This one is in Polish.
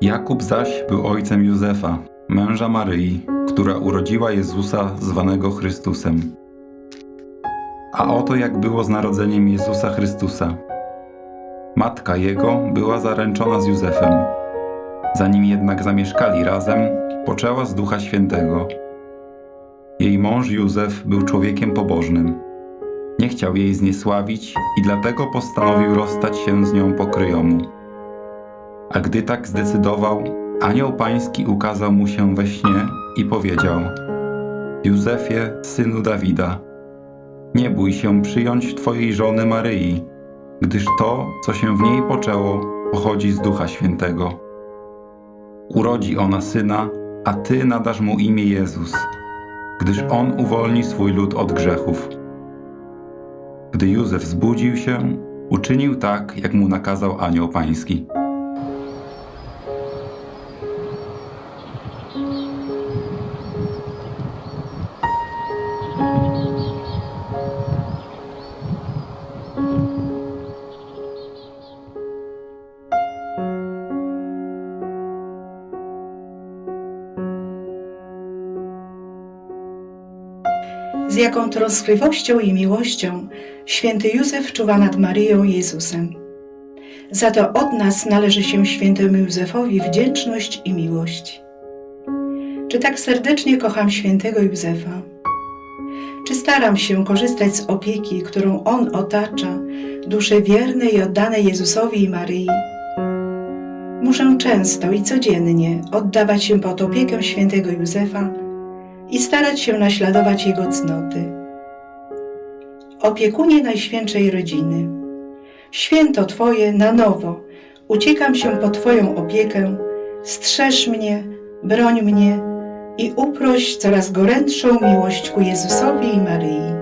Jakub zaś był ojcem Józefa, męża Maryi, która urodziła Jezusa zwanego Chrystusem. A oto jak było z narodzeniem Jezusa Chrystusa. Matka jego była zaręczona z Józefem. Zanim jednak zamieszkali razem, poczęła z Ducha Świętego. Jej mąż Józef był człowiekiem pobożnym. Nie chciał jej zniesławić i dlatego postanowił rozstać się z nią po kryjomu. A gdy tak zdecydował, anioł pański ukazał mu się we śnie i powiedział: Józefie, synu Dawida, nie bój się przyjąć twojej żony Maryi, gdyż to, co się w niej poczęło, pochodzi z Ducha Świętego. Urodzi ona syna, a ty nadasz mu imię Jezus, gdyż on uwolni swój lud od grzechów. Gdy Józef zbudził się, uczynił tak, jak mu nakazał anioł pański. Z jaką troskliwością i miłością święty Józef czuwa nad Maryją Jezusem. Za to od nas należy się świętemu Józefowi wdzięczność i miłość. Czy tak serdecznie kocham świętego Józefa? Czy staram się korzystać z opieki, którą on otacza, dusze wierne i oddane Jezusowi i Maryi? Muszę często i codziennie oddawać się pod opiekę świętego Józefa, i starać się naśladować jego cnoty. Opiekunie Najświętszej Rodziny, święto Twoje na nowo, uciekam się po Twoją opiekę, strzeż mnie, broń mnie i uproś coraz gorętszą miłość ku Jezusowi i Maryi.